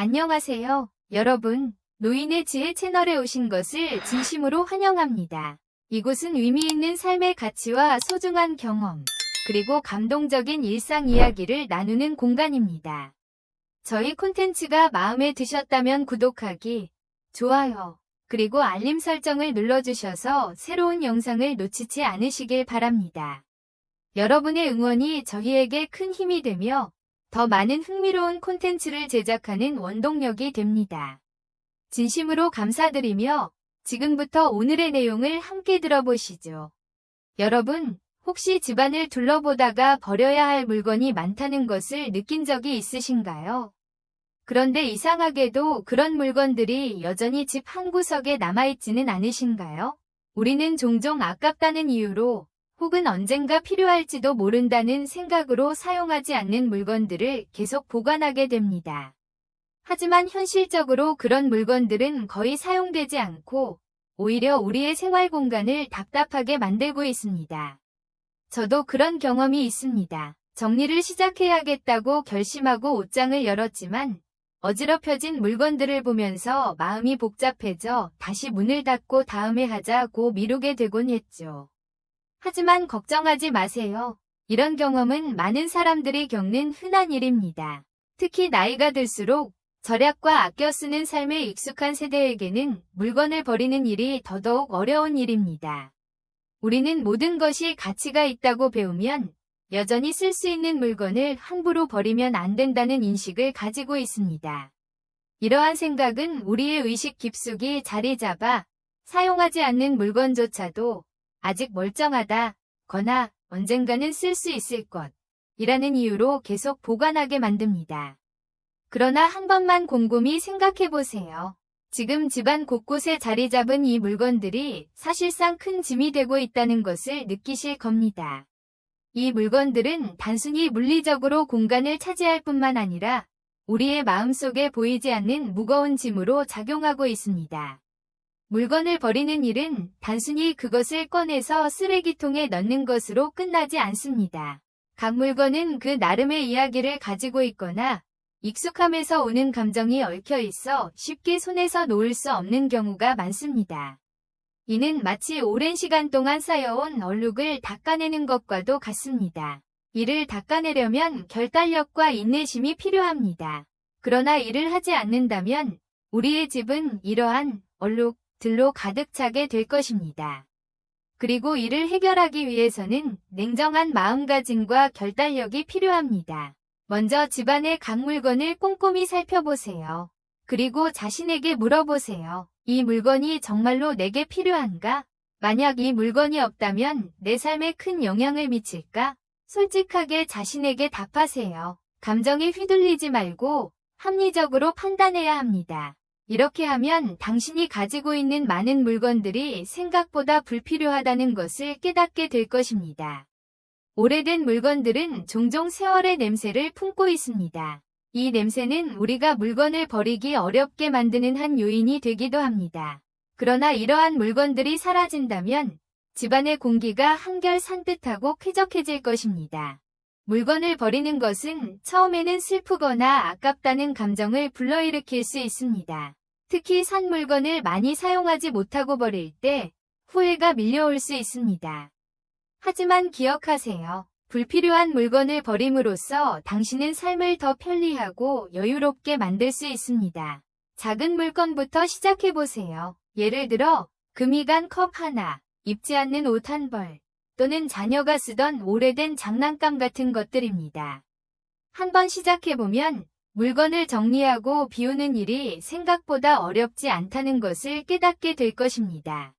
안녕하세요. 여러분, 노인의 지혜 채널에 오신 것을 진심으로 환영합니다. 이곳은 의미 있는 삶의 가치와 소중한 경험, 그리고 감동적인 일상 이야기를 나누는 공간입니다. 저희 콘텐츠가 마음에 드셨다면 구독하기, 좋아요, 그리고 알림 설정을 눌러주셔서 새로운 영상을 놓치지 않으시길 바랍니다. 여러분의 응원이 저희에게 큰 힘이 되며 더 많은 흥미로운 콘텐츠를 제작하는 원동력이 됩니다. 진심으로 감사드리며 지금부터 오늘의 내용을 함께 들어보시죠. 여러분, 혹시 집안을 둘러보다가 버려야 할 물건이 많다는 것을 느낀 적이 있으신가요? 그런데 이상하게도 그런 물건들이 여전히 집 한 구석에 남아있지는 않으신가요? 우리는 종종 아깝다는 이유로 혹은 언젠가 필요할지도 모른다는 생각으로 사용하지 않는 물건들을 계속 보관하게 됩니다. 하지만 현실적으로 그런 물건들은 거의 사용되지 않고 오히려 우리의 생활 공간을 답답하게 만들고 있습니다. 저도 그런 경험이 있습니다. 정리를 시작해야겠다고 결심하고 옷장을 열었지만 어지럽혀진 물건들을 보면서 마음이 복잡해져 다시 문을 닫고 다음에 하자고 미루게 되곤 했죠. 하지만 걱정하지 마세요. 이런 경험은 많은 사람들이 겪는 흔한 일입니다. 특히 나이가 들수록 절약과 아껴 쓰는 삶에 익숙한 세대에게는 물건을 버리는 일이 더더욱 어려운 일입니다. 우리는 모든 것이 가치가 있다고 배우면 여전히 쓸 수 있는 물건을 함부로 버리면 안 된다는 인식을 가지고 있습니다. 이러한 생각은 우리의 의식 깊숙이 자리 잡아 사용하지 않는 물건조차도 아직 멀쩡하다, 거나 언젠가는 쓸 수 있을 것, 이라는 이유로 계속 보관하게 만듭니다. 그러나 한 번만 곰곰이 생각해 보세요. 지금 집안 곳곳에 자리 잡은 이 물건들이 사실상 큰 짐이 되고 있다는 것을 느끼실 겁니다. 이 물건들은 단순히 물리적으로 공간을 차지할 뿐만 아니라 우리의 마음속에 보이지 않는 무거운 짐으로 작용하고 있습니다. 물건을 버리는 일은 단순히 그것을 꺼내서 쓰레기통에 넣는 것으로 끝나지 않습니다. 각 물건은 그 나름의 이야기를 가지고 있거나 익숙함에서 오는 감정이 얽혀 있어 쉽게 손에서 놓을 수 없는 경우가 많습니다. 이는 마치 오랜 시간 동안 쌓여온 얼룩을 닦아내는 것과도 같습니다. 이를 닦아내려면 결단력과 인내심이 필요합니다. 그러나 이를 하지 않는다면 우리의 집은 이러한 얼룩, 들로 가득 차게 될 것입니다. 그리고 이를 해결하기 위해서는 냉정한 마음가짐과 결단력이 필요합니다. 먼저 집안의 각 물건을 꼼꼼히 살펴보세요. 그리고 자신에게 물어보세요. 이 물건이 정말로 내게 필요한가? 만약 이 물건이 없다면 내 삶에 큰 영향을 미칠까? 솔직하게 자신에게 답하세요. 감정에 휘둘리지 말고 합리적으로 판단해야 합니다. 이렇게 하면 당신이 가지고 있는 많은 물건들이 생각보다 불필요하다는 것을 깨닫게 될 것입니다. 오래된 물건들은 종종 세월의 냄새를 품고 있습니다. 이 냄새는 우리가 물건을 버리기 어렵게 만드는 한 요인이 되기도 합니다. 그러나 이러한 물건들이 사라진다면 집안의 공기가 한결 산뜻하고 쾌적해질 것입니다. 물건을 버리는 것은 처음에는 슬프거나 아깝다는 감정을 불러일으킬 수 있습니다. 특히 산 물건을 많이 사용하지 못하고 버릴 때 후회가 밀려올 수 있습니다. 하지만 기억하세요. 불필요한 물건을 버림으로써 당신은 삶을 더 편리하고 여유롭게 만들 수 있습니다. 작은 물건부터 시작해보세요. 예를 들어 금이 간 컵 하나, 입지 않는 옷 한 벌, 또는 자녀가 쓰던 오래된 장난감 같은 것들입니다. 한번 시작해보면 물건을 정리하고 비우는 일이 생각보다 어렵지 않다는 것을 깨닫게 될 것입니다.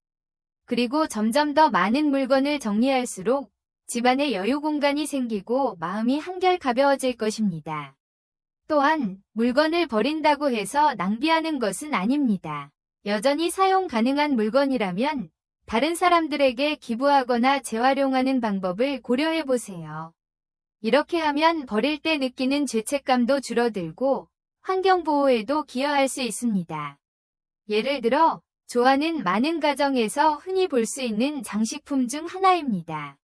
그리고 점점 더 많은 물건을 정리할수록 집안에 여유 공간이 생기고 마음이 한결 가벼워질 것입니다. 또한 물건을 버린다고 해서 낭비하는 것은 아닙니다. 여전히 사용 가능한 물건이라면 다른 사람들에게 기부하거나 재활용하는 방법을 고려해 보세요. 이렇게 하면 버릴 때 느끼는 죄책감도 줄어들고 환경보호에도 기여할 수 있습니다. 예를 들어 조화는 많은 가정에서 흔히 볼 수 있는 장식품 중 하나입니다.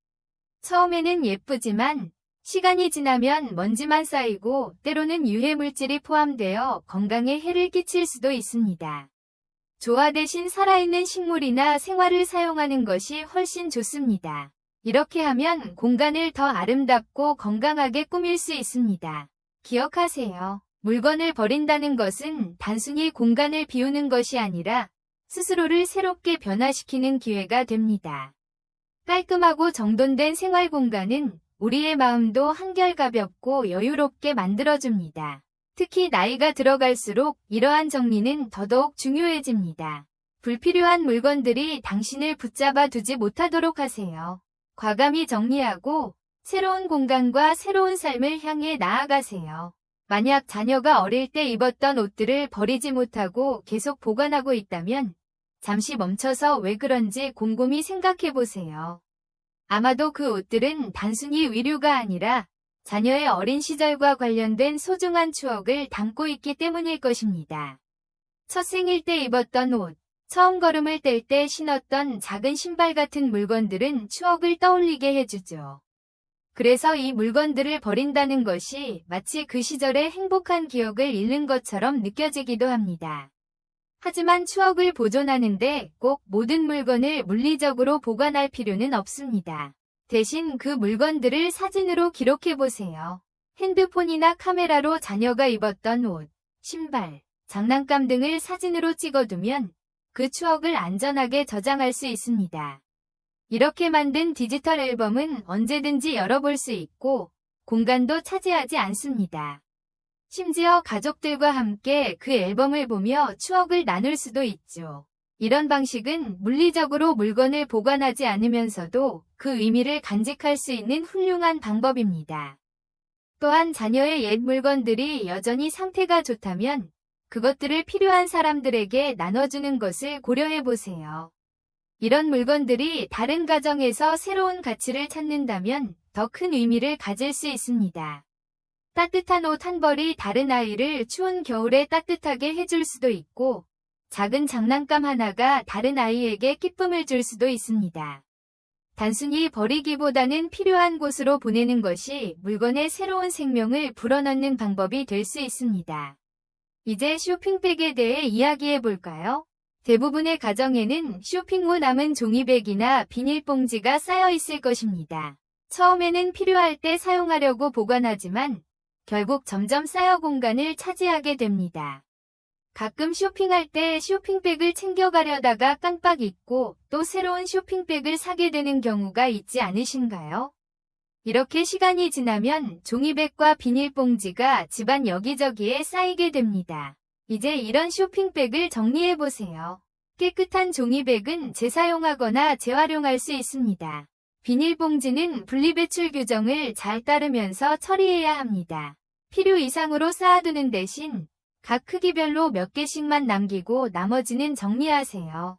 처음에는 예쁘지만 시간이 지나면 먼지만 쌓이고 때로는 유해 물질이 포함되어 건강에 해를 끼칠 수도 있습니다. 조화 대신 살아있는 식물이나 생화를 사용하는 것이 훨씬 좋습니다. 이렇게 하면 공간을 더 아름답고 건강하게 꾸밀 수 있습니다. 기억하세요. 물건을 버린다는 것은 단순히 공간을 비우는 것이 아니라 스스로를 새롭게 변화시키는 기회가 됩니다. 깔끔하고 정돈된 생활 공간은 우리의 마음도 한결 가볍고 여유롭게 만들어줍니다. 특히 나이가 들어갈수록 이러한 정리는 더더욱 중요해집니다. 불필요한 물건들이 당신을 붙잡아 두지 못하도록 하세요. 과감히 정리하고 새로운 공간과 새로운 삶을 향해 나아가세요. 만약 자녀가 어릴 때 입었던 옷들을 버리지 못하고 계속 보관하고 있다면 잠시 멈춰서 왜 그런지 곰곰이 생각해 보세요. 아마도 그 옷들은 단순히 위류가 아니라 자녀의 어린 시절과 관련된 소중한 추억을 담고 있기 때문일 것입니다. 첫 생일 때 입었던 옷, 처음 걸음을 뗄 때 신었던 작은 신발 같은 물건들은 추억을 떠올리게 해주죠. 그래서 이 물건들을 버린다는 것이 마치 그 시절의 행복한 기억을 잃는 것처럼 느껴지기도 합니다. 하지만 추억을 보존하는데 꼭 모든 물건을 물리적으로 보관할 필요는 없습니다. 대신 그 물건들을 사진으로 기록해 보세요. 핸드폰이나 카메라로 자녀가 입었던 옷, 신발, 장난감 등을 사진으로 찍어두면 그 추억을 안전하게 저장할 수 있습니다. 이렇게 만든 디지털 앨범은 언제든지 열어볼 수 있고 공간도 차지하지 않습니다. 심지어 가족들과 함께 그 앨범을 보며 추억을 나눌 수도 있죠. 이런 방식은 물리적으로 물건을 보관하지 않으면서도 그 의미를 간직할 수 있는 훌륭한 방법입니다. 또한 자녀의 옛 물건들이 여전히 상태가 좋다면 그것들을 필요한 사람들에게 나눠주는 것을 고려해 보세요. 이런 물건들이 다른 가정에서 새로운 가치를 찾는다면 더 큰 의미를 가질 수 있습니다. 따뜻한 옷 한 벌이 다른 아이를 추운 겨울에 따뜻하게 해줄 수도 있고 작은 장난감 하나가 다른 아이에게 기쁨을 줄 수도 있습니다. 단순히 버리기보다는 필요한 곳으로 보내는 것이 물건의 새로운 생명을 불어넣는 방법이 될 수 있습니다. 이제 쇼핑백에 대해 이야기해 볼까요? 대부분의 가정에는 쇼핑 후 남은 종이백이나 비닐봉지가 쌓여 있을 것입니다. 처음에는 필요할 때 사용하려고 보관하지만 결국 점점 쌓여 공간을 차지하게 됩니다. 가끔 쇼핑할 때 쇼핑백을 챙겨가려다가 깜빡 잊고 또 새로운 쇼핑백을 사게 되는 경우가 있지 않으신가요? 이렇게 시간이 지나면 종이백과 비닐봉지가 집안 여기저기에 쌓이게 됩니다. 이제 이런 쇼핑백을 정리해보세요. 깨끗한 종이백은 재사용하거나 재활용할 수 있습니다. 비닐봉지는 분리배출 규정을 잘 따르면서 처리해야 합니다. 필요 이상으로 쌓아두는 대신 각 크기별로 몇 개씩만 남기고 나머지는 정리하세요.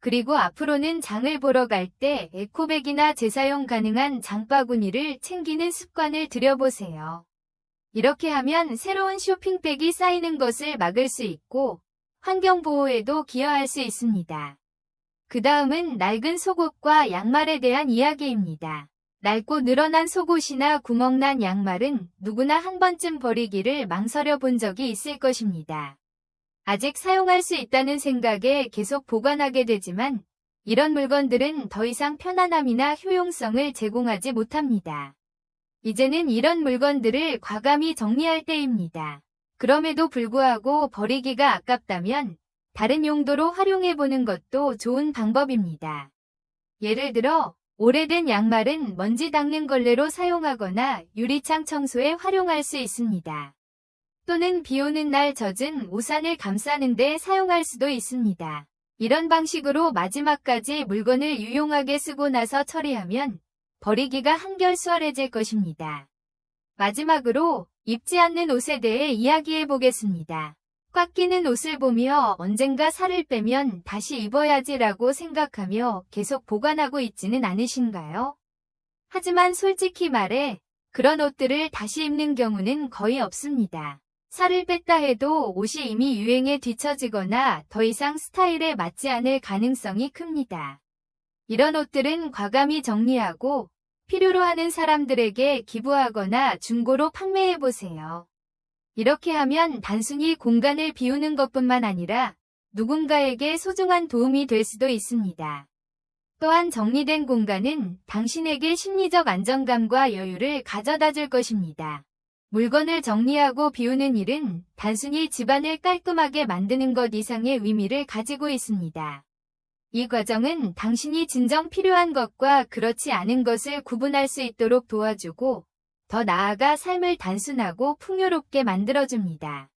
그리고 앞으로는 장을 보러 갈 때 에코백이나 재사용 가능한 장바구니를 챙기는 습관을 들여보세요. 이렇게 하면 새로운 쇼핑백이 쌓이는 것을 막을 수 있고 환경보호에도 기여할 수 있습니다. 그 다음은 낡은 속옷과 양말에 대한 이야기입니다. 낡고 늘어난 속옷이나 구멍난 양말은 누구나 한 번쯤 버리기를 망설여 본 적이 있을 것입니다. 아직 사용할 수 있다는 생각에 계속 보관하게 되지만 이런 물건들은 더 이상 편안함이나 효용성을 제공하지 못합니다. 이제는 이런 물건들을 과감히 정리할 때입니다. 그럼에도 불구하고 버리기가 아깝다면 다른 용도로 활용해보는 것도 좋은 방법입니다. 예를 들어 오래된 양말은 먼지 닦는 걸레로 사용하거나 유리창 청소에 활용할 수 있습니다. 또는 비 오는 날 젖은 우산을 감싸는 데 사용할 수도 있습니다. 이런 방식으로 마지막까지 물건을 유용하게 쓰고 나서 처리하면 버리기가 한결 수월해질 것입니다. 마지막으로 입지 않는 옷에 대해 이야기해 보겠습니다. 꽉 끼는 옷을 보며 언젠가 살을 빼면 다시 입어야지 라고 생각하며 계속 보관하고 있지는 않으신가요? 하지만 솔직히 말해 그런 옷들을 다시 입는 경우는 거의 없습니다. 살을 뺐다 해도 옷이 이미 유행에 뒤처지거나 더 이상 스타일에 맞지 않을 가능성이 큽니다. 이런 옷들은 과감히 정리하고 필요로 하는 사람들에게 기부하거나 중고로 판매해 보세요. 이렇게 하면 단순히 공간을 비우는 것뿐만 아니라 누군가에게 소중한 도움이 될 수도 있습니다. 또한 정리된 공간은 당신에게 심리적 안정감과 여유를 가져다 줄 것입니다. 물건을 정리하고 비우는 일은 단순히 집안을 깔끔하게 만드는 것 이상의 의미를 가지고 있습니다. 이 과정은 당신이 진정 필요한 것과 그렇지 않은 것을 구분할 수 있도록 도와주고 더 나아가 삶을 단순하고 풍요롭게 만들어줍니다.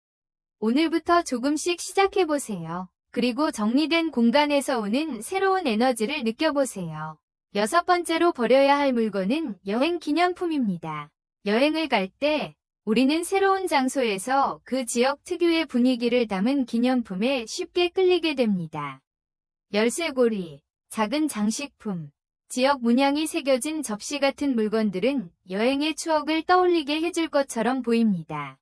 오늘부터 조금씩 시작해보세요. 그리고 정리된 공간에서 오는 새로운 에너지를 느껴보세요. 여섯 번째로 버려야 할 물건은 여행 기념품입니다. 여행을 갈 때 우리는 새로운 장소에서 그 지역 특유의 분위기를 담은 기념품에 쉽게 끌리게 됩니다. 열쇠고리, 작은 장식품, 지역 문양이 새겨진 접시 같은 물건들은 여행의 추억을 떠올리게 해줄 것처럼 보입니다.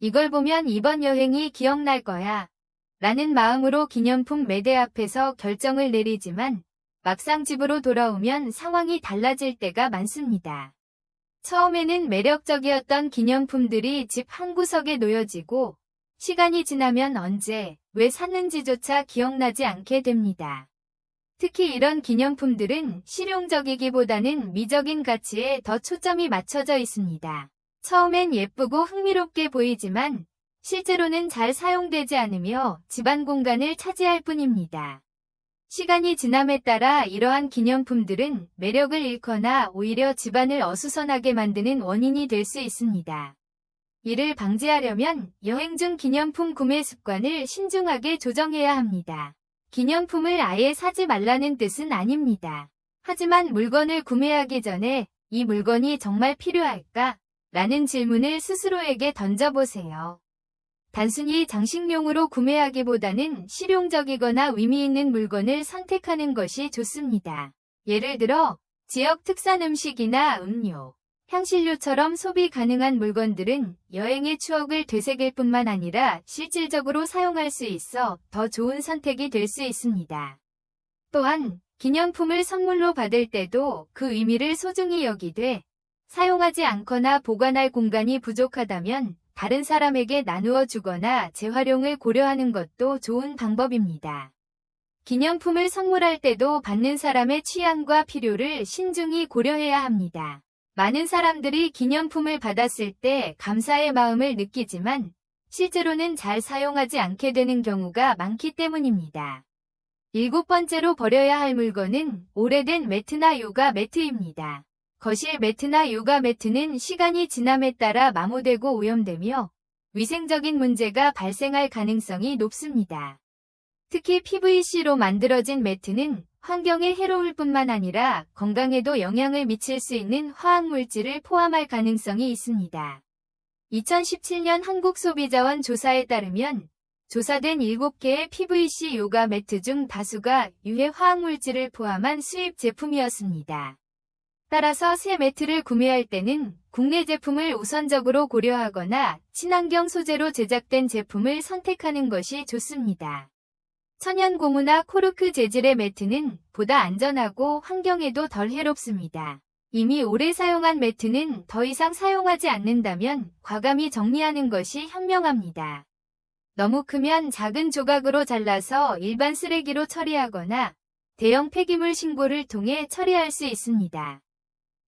이걸 보면 이번 여행이 기억날 거야. 라는 마음으로 기념품 매대 앞에서 결정을 내리지만 막상 집으로 돌아오면 상황이 달라질 때가 많습니다. 처음에는 매력적이었던 기념품들이 집 한구석에 놓여지고 시간이 지나면 언제, 왜 샀는지조차 기억나지 않게 됩니다. 특히 이런 기념품들은 실용적이기보다는 미적인 가치에 더 초점이 맞춰져 있습니다. 처음엔 예쁘고 흥미롭게 보이지만 실제로는 잘 사용되지 않으며 집안 공간을 차지할 뿐입니다. 시간이 지남에 따라 이러한 기념품들은 매력을 잃거나 오히려 집안을 어수선하게 만드는 원인이 될 수 있습니다. 이를 방지하려면 여행 중 기념품 구매 습관을 신중하게 조정해야 합니다. 기념품을 아예 사지 말라는 뜻은 아닙니다. 하지만 물건을 구매하기 전에 이 물건이 정말 필요할까? 라는 질문을 스스로에게 던져보세요. 단순히 장식용으로 구매하기보다는 실용적이거나 의미 있는 물건을 선택하는 것이 좋습니다. 예를 들어 지역 특산 음식이나 음료, 향신료처럼 소비 가능한 물건들은 여행의 추억을 되새길 뿐만 아니라 실질적으로 사용할 수 있어 더 좋은 선택이 될 수 있습니다. 또한 기념품을 선물로 받을 때도 그 의미를 소중히 여기되 사용하지 않거나 보관할 공간이 부족하다면 다른 사람에게 나누어 주거나 재활용을 고려하는 것도 좋은 방법입니다. 기념품을 선물할 때도 받는 사람의 취향과 필요를 신중히 고려해야 합니다. 많은 사람들이 기념품을 받았을 때 감사의 마음을 느끼지만 실제로는 잘 사용하지 않게 되는 경우가 많기 때문입니다. 일곱 번째로 버려야 할 물건은 오래된 매트나 요가 매트입니다. 거실 매트나 요가 매트는 시간이 지남에 따라 마모되고 오염되며 위생적인 문제가 발생할 가능성이 높습니다. 특히 PVC로 만들어진 매트는 환경에 해로울 뿐만 아니라 건강에도 영향을 미칠 수 있는 화학물질을 포함할 가능성이 있습니다. 2017년 한국소비자원 조사에 따르면 조사된 7개의 PVC 요가 매트 중 다수가 유해 화학물질을 포함한 수입 제품이었습니다. 따라서 새 매트를 구매할 때는 국내 제품을 우선적으로 고려하거나 친환경 소재로 제작된 제품을 선택하는 것이 좋습니다. 천연 고무나 코르크 재질의 매트는 보다 안전하고 환경에도 덜 해롭습니다. 이미 오래 사용한 매트는 더 이상 사용하지 않는다면 과감히 정리하는 것이 현명합니다. 너무 크면 작은 조각으로 잘라서 일반 쓰레기로 처리하거나 대형 폐기물 신고를 통해 처리할 수 있습니다.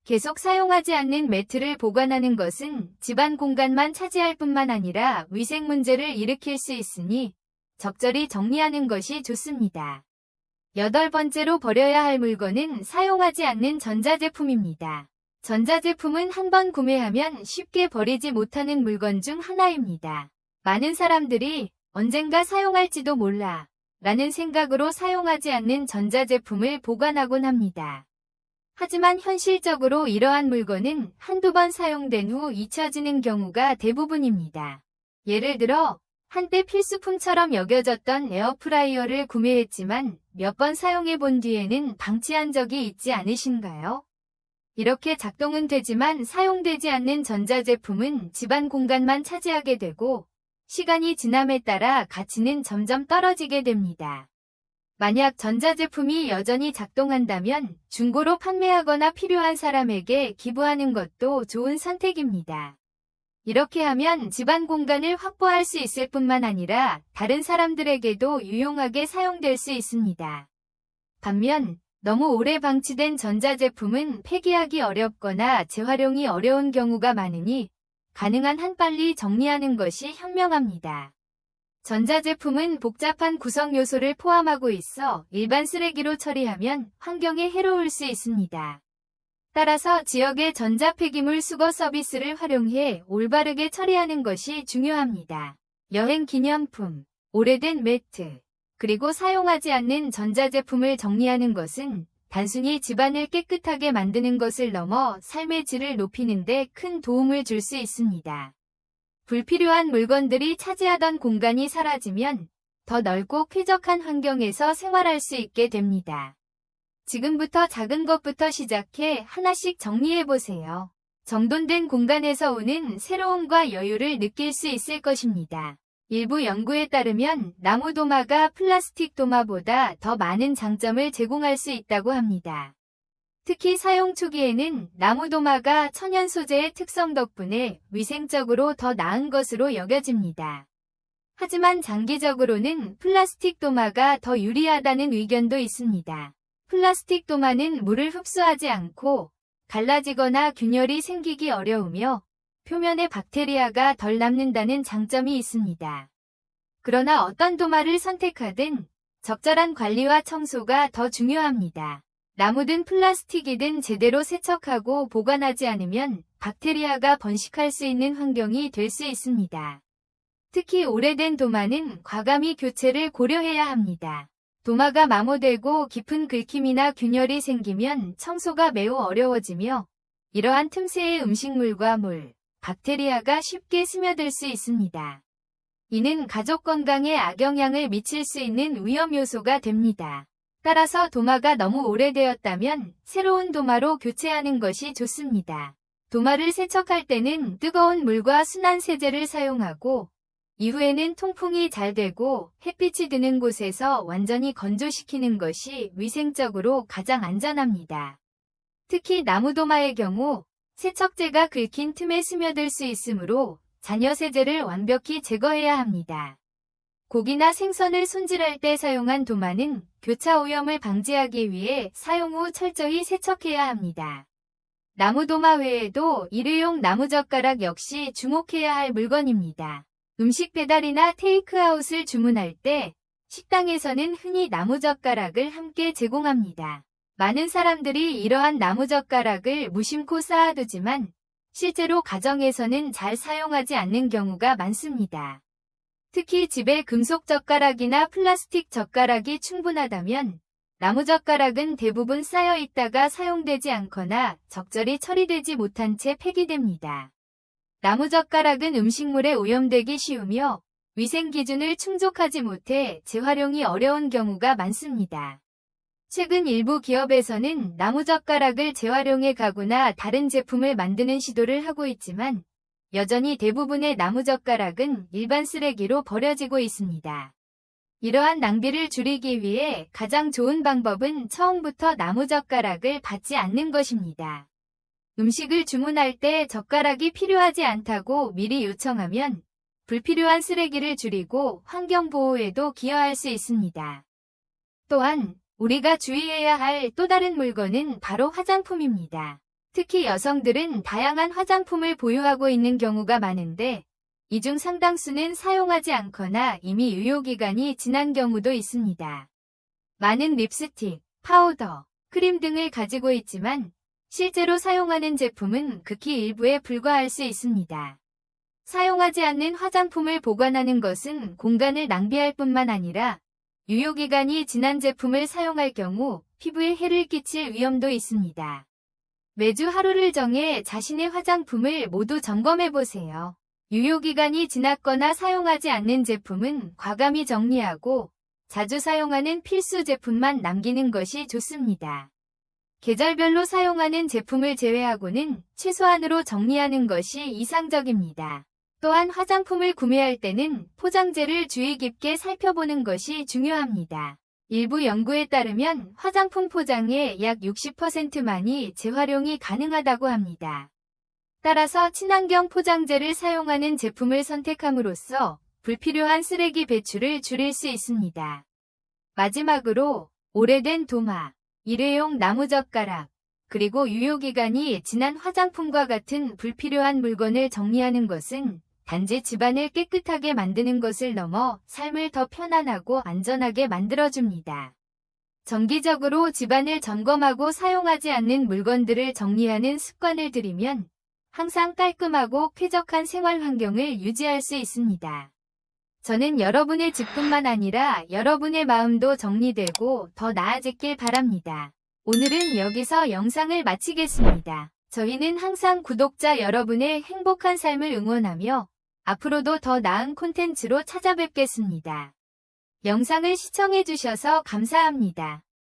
계속 사용하지 않는 매트를 보관하는 것은 집안 공간만 차지할 뿐만 아니라 위생 문제를 일으킬 수 있으니 적절히 정리하는 것이 좋습니다. 여덟 번째로 버려야 할 물건은 사용하지 않는 전자제품입니다. 전자제품은 한 번 구매하면 쉽게 버리지 못하는 물건 중 하나입니다. 많은 사람들이 언젠가 사용할지도 몰라 라는 생각으로 사용하지 않는 전자제품을 보관하곤 합니다. 하지만 현실적으로 이러한 물건은 한두 번 사용된 후 잊혀지는 경우가 대부분입니다. 예를 들어 한때 필수품처럼 여겨졌던 에어프라이어를 구매했지만 몇 번 사용해 본 뒤에는 방치한 적이 있지 않으신가요? 이렇게 작동은 되지만 사용되지 않는 전자제품은 집안 공간만 차지하게 되고 시간이 지남에 따라 가치는 점점 떨어지게 됩니다. 만약 전자제품이 여전히 작동한다면 중고로 판매하거나 필요한 사람에게 기부하는 것도 좋은 선택입니다. 이렇게 하면 집안 공간을 확보할 수 있을 뿐만 아니라 다른 사람들에게도 유용하게 사용될 수 있습니다. 반면 너무 오래 방치된 전자제품은 폐기하기 어렵거나 재활용이 어려운 경우가 많으니 가능한 한 빨리 정리하는 것이 현명합니다. 전자제품은 복잡한 구성 요소를 포함하고 있어 일반 쓰레기로 처리하면 환경에 해로울 수 있습니다. 따라서 지역의 전자폐기물 수거 서비스를 활용해 올바르게 처리하는 것이 중요합니다. 여행 기념품, 오래된 매트, 그리고 사용하지 않는 전자제품을 정리하는 것은 단순히 집안을 깨끗하게 만드는 것을 넘어 삶의 질을 높이는 데 큰 도움을 줄 수 있습니다. 불필요한 물건들이 차지하던 공간이 사라지면 더 넓고 쾌적한 환경에서 생활할 수 있게 됩니다. 지금부터 작은 것부터 시작해 하나씩 정리해보세요. 정돈된 공간에서 오는 새로움과 여유를 느낄 수 있을 것입니다. 일부 연구에 따르면 나무 도마가 플라스틱 도마보다 더 많은 장점을 제공할 수 있다고 합니다. 특히 사용 초기에는 나무 도마가 천연 소재의 특성 덕분에 위생적으로 더 나은 것으로 여겨집니다. 하지만 장기적으로는 플라스틱 도마가 더 유리하다는 의견도 있습니다. 플라스틱 도마는 물을 흡수하지 않고 갈라지거나 균열이 생기기 어려우며 표면에 박테리아가 덜 남는다는 장점이 있습니다. 그러나 어떤 도마를 선택하든 적절한 관리와 청소가 더 중요합니다. 나무든 플라스틱이든 제대로 세척하고 보관하지 않으면 박테리아가 번식할 수 있는 환경이 될 수 있습니다. 특히 오래된 도마는 과감히 교체를 고려해야 합니다. 도마가 마모되고 깊은 긁힘이나 균열이 생기면 청소가 매우 어려워지며 이러한 틈새의 음식물과 물, 박테리아가 쉽게 스며들 수 있습니다. 이는 가족 건강에 악영향을 미칠 수 있는 위험 요소가 됩니다. 따라서 도마가 너무 오래되었다면 새로운 도마로 교체하는 것이 좋습니다. 도마를 세척할 때는 뜨거운 물과 순한 세제를 사용하고 이후에는 통풍이 잘 되고 햇빛이 드는 곳에서 완전히 건조시키는 것이 위생적으로 가장 안전합니다. 특히 나무도마의 경우 세척제가 긁힌 틈에 스며들 수 있으므로 잔여 세제를 완벽히 제거해야 합니다. 고기나 생선을 손질할 때 사용한 도마는 교차 오염을 방지하기 위해 사용 후 철저히 세척해야 합니다. 나무도마 외에도 일회용 나무젓가락 역시 주목해야 할 물건입니다. 음식 배달이나 테이크아웃을 주문할 때 식당에서는 흔히 나무젓가락을 함께 제공합니다. 많은 사람들이 이러한 나무젓가락을 무심코 쌓아두지만 실제로 가정에서는 잘 사용하지 않는 경우가 많습니다. 특히 집에 금속 젓가락이나 플라스틱 젓가락이 충분하다면 나무 젓가락은 대부분 쌓여 있다가 사용되지 않거나 적절히 처리되지 못한 채 폐기됩니다. 나무 젓가락은 음식물에 오염되기 쉬우며 위생 기준을 충족하지 못해 재활용이 어려운 경우가 많습니다. 최근 일부 기업에서는 나무 젓가락을 재활용해 가구나 다른 제품을 만드는 시도를 하고 있지만 여전히 대부분의 나무젓가락은 일반 쓰레기로 버려지고 있습니다. 이러한 낭비를 줄이기 위해 가장 좋은 방법은 처음부터 나무젓가락을 받지 않는 것입니다. 음식을 주문할 때 젓가락이 필요하지 않다고 미리 요청하면 불필요한 쓰레기를 줄이고 환경보호에도 기여할 수 있습니다. 또한 우리가 주의해야 할 또 다른 물건은 바로 화장품입니다. 특히 여성들은 다양한 화장품을 보유하고 있는 경우가 많은데 이 중 상당수는 사용하지 않거나 이미 유효기간이 지난 경우도 있습니다. 많은 립스틱, 파우더, 크림 등을 가지고 있지만 실제로 사용하는 제품은 극히 일부에 불과할 수 있습니다. 사용하지 않는 화장품을 보관하는 것은 공간을 낭비할 뿐만 아니라 유효기간이 지난 제품을 사용할 경우 피부에 해를 끼칠 위험도 있습니다. 매주 하루를 정해 자신의 화장품을 모두 점검해보세요. 유효기간이 지났거나 사용하지 않는 제품은 과감히 정리하고 자주 사용하는 필수 제품만 남기는 것이 좋습니다. 계절별로 사용하는 제품을 제외하고는 최소한으로 정리하는 것이 이상적입니다. 또한 화장품을 구매할 때는 포장재를 주의 깊게 살펴보는 것이 중요합니다. 일부 연구에 따르면 화장품 포장의 약 60%만이 재활용이 가능하다고 합니다. 따라서 친환경 포장재를 사용하는 제품을 선택함으로써 불필요한 쓰레기 배출을 줄일 수 있습니다. 마지막으로 오래된 도마, 일회용 나무젓가락, 그리고 유효기간이 지난 화장품과 같은 불필요한 물건을 정리하는 것은 단지 집안을 깨끗하게 만드는 것을 넘어 삶을 더 편안하고 안전하게 만들어줍니다. 정기적으로 집안을 점검하고 사용하지 않는 물건들을 정리하는 습관을 들이면 항상 깔끔하고 쾌적한 생활 환경을 유지할 수 있습니다. 저는 여러분의 집뿐만 아니라 여러분의 마음도 정리되고 더 나아지길 바랍니다. 오늘은 여기서 영상을 마치겠습니다. 저희는 항상 구독자 여러분의 행복한 삶을 응원하며 앞으로도 더 나은 콘텐츠로 찾아뵙겠습니다. 영상을 시청해주셔서 감사합니다.